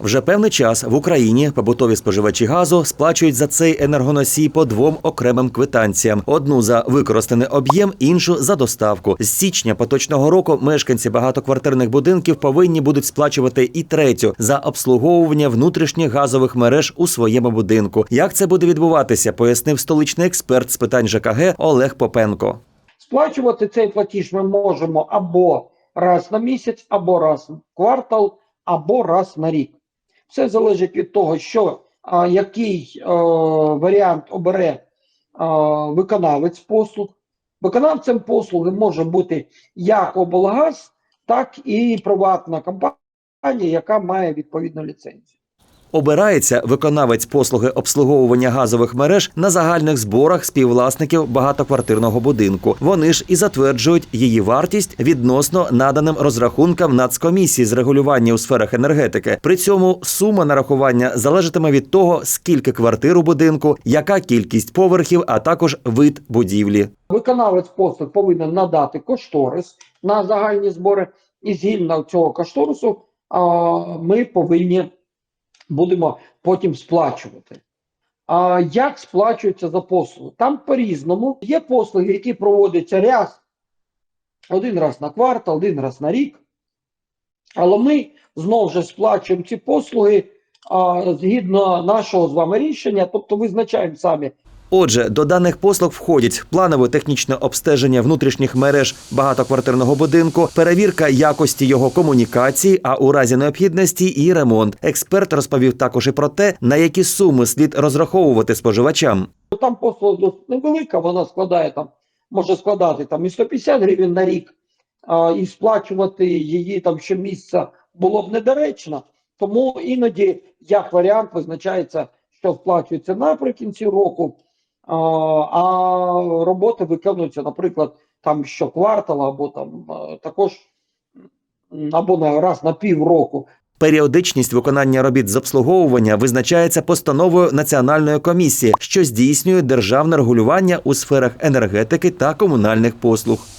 Вже певний час в Україні побутові споживачі газу сплачують за цей енергоносій по двом окремим квитанціям: одну за використаний об'єм, іншу за доставку. З січня поточного року мешканці багатоквартирних будинків повинні будуть сплачувати і третю за обслуговування внутрішніх газових мереж у своєму будинку. Як це буде відбуватися, пояснив столичний експерт з питань ЖКГ Олег Попенко. Сплачувати цей платіж ми можемо або раз на місяць, або раз в квартал, або раз на рік. Все залежить від того, що а, який а, варіант обере а, виконавець послуг. Виконавцем послуги може бути як облгаз, так і приватна компанія, яка має відповідну ліцензію. Обирається виконавець послуги обслуговування газових мереж на загальних зборах співвласників багатоквартирного будинку. Вони ж і затверджують її вартість відносно наданим розрахункам Нацкомісії з регулювання у сферах енергетики. При цьому сума нарахування залежатиме від того, скільки квартир у будинку, яка кількість поверхів, а також вид будівлі. Виконавець послуг повинен надати кошторис на загальні збори, і згідно цього кошторису ми повинні будемо потім сплачувати. А як сплачується за послуги? Там по-різному. Є послуги, які проводяться раз, один раз на квартал, один раз на рік. Але ми знову ж сплачуємо ці послуги а, згідно нашого з вами рішення, тобто визначаємо самі, Отже, до даних послуг входять планове технічне обстеження внутрішніх мереж багатоквартирного будинку, перевірка якості його комунікації, а у разі необхідності і ремонт. Експерт розповів також і про те, на які суми слід розраховувати споживачам. Ну, Там послуга досить невелика, вона складає там, може складати там і 150 гривень на рік, а, і сплачувати її там щомісяця було б недоречно. Тому іноді як варіант визначається, що сплачується наприкінці року, а, роботи виконуються, наприклад, там щоквартала або там також або на раз на півроку. Періодичність виконання робіт з обслуговування визначається постановою національної комісії, що здійснює державне регулювання у сферах енергетики та комунальних послуг.